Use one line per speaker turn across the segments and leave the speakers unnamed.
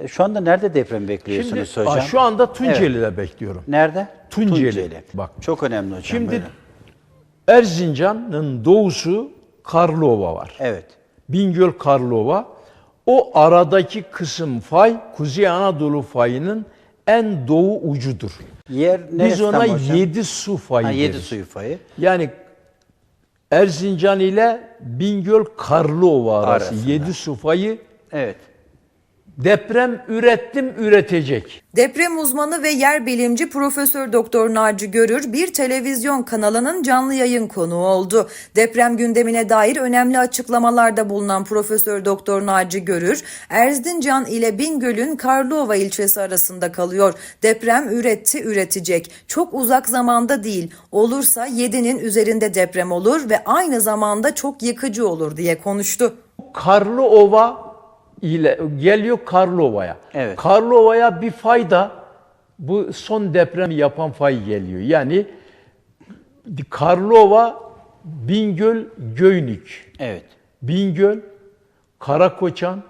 E, Şu anda nerede deprem bekliyorsunuz
Şimdi
hocam?
Aa, şu anda Tunceli'de bekliyorum.
Nerede?
Tunceli. Bak.
Çok önemli hocam.
Şimdi. Erzincan'ın doğusu Karlova var.
Evet.
Bingöl Karlova. O aradaki kısım fay Kuzey Anadolu fayının en doğu ucudur.
Yer
Biz
neresi
ona
tam hocam?
yedi su fayı
Ha, yedi
deriz.
suyu fayı.
Yani Erzincan ile Bingöl Karlova arası
Arasında.
yedi su fayı
Evet.
Deprem ürettim üretecek.
Deprem uzmanı ve yer bilimci Profesör Doktor Naci Görür bir televizyon kanalının canlı yayın konuğu oldu. Deprem gündemine dair önemli açıklamalarda bulunan Profesör Doktor Naci Görür, Erzincan ile Bingöl'ün Karlova ilçesi arasında kalıyor. Deprem üretti, üretecek. Çok uzak zamanda değil. Olursa 7'nin üzerinde deprem olur ve aynı zamanda çok yıkıcı olur diye konuştu.
Karlıova ile geliyor Karlova'ya.
Evet.
Karlova'ya bir fayda bu son deprem yapan fay geliyor. Yani Karlova, Bingöl, Göynük.
Evet.
Bingöl, Karakoçan,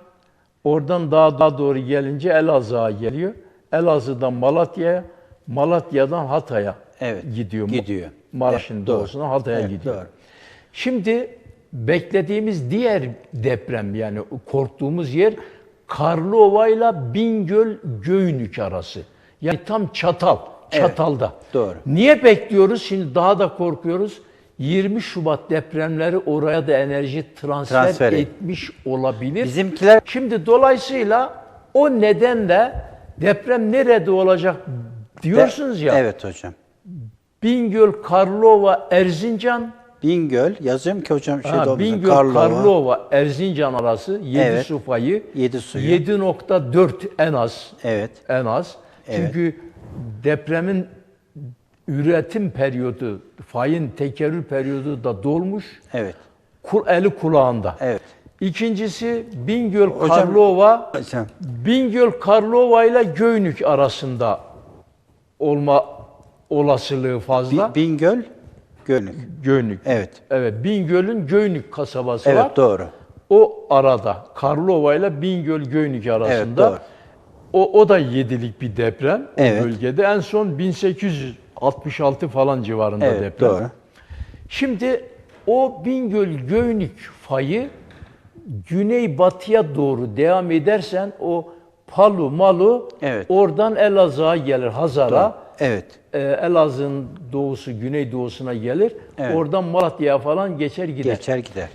oradan daha daha doğru gelince Elazığ'a geliyor. Elazığ'dan Malatya'ya, Malatya'dan Hatay'a
Evet,
gidiyor.
gidiyor.
Maraş'ın
Evet,
doğusuna Hatay'a
Evet,
gidiyor.
doğru.
Şimdi beklediğimiz diğer deprem yani korktuğumuz yer Karlova ile Bingöl Göynük arası. Yani tam çatal,
Evet,
çatalda.
doğru.
Niye bekliyoruz? Şimdi daha da korkuyoruz. 20 Şubat depremleri oraya da enerji transfer,
Transfer et-
etmiş olabilir.
Bizimkiler
Şimdi dolayısıyla o nedenle deprem nerede olacak diyorsunuz ya.
Evet hocam.
Bingöl, Karlova, Erzincan,
Bingöl yazıyorum ki hocam şey
Ha, Bingöl, Karlova, Erzincan arası 7
Evet.
su fayı.
Yedi suyu.
7.4 en az.
Evet.
En az. Çünkü depremin üretim periyodu, fayın tekerrür periyodu da dolmuş.
Evet.
Kul, eli kulağında.
Evet.
İkincisi Bingöl,
Hocam-
Karlova,
Hocam.
Bingöl, Karlova ile Göynük arasında olma olasılığı fazla.
Bi- Bingöl, Gönük.
Göynük.
Evet.
Evet, Bingöl'ün Göynük kasabası
Evet
var.
doğru.
O arada Karlova ile Bingöl Göynük arasında.
Evet, doğru.
O, o da yedilik bir deprem
Evet.
o bölgede. En son 1866 falan civarında
Evet
deprem.
doğru.
Şimdi o Bingöl Göynük fayı güneybatıya doğru devam edersen o Palu, Malu
Evet.
oradan Elazığ'a gelir Hazar'a.
Evet.
Ee, Elazığ'ın doğusu, güneydoğusuna gelir.
Evet.
Oradan Malatya'ya falan geçer gider.
Geçer gider.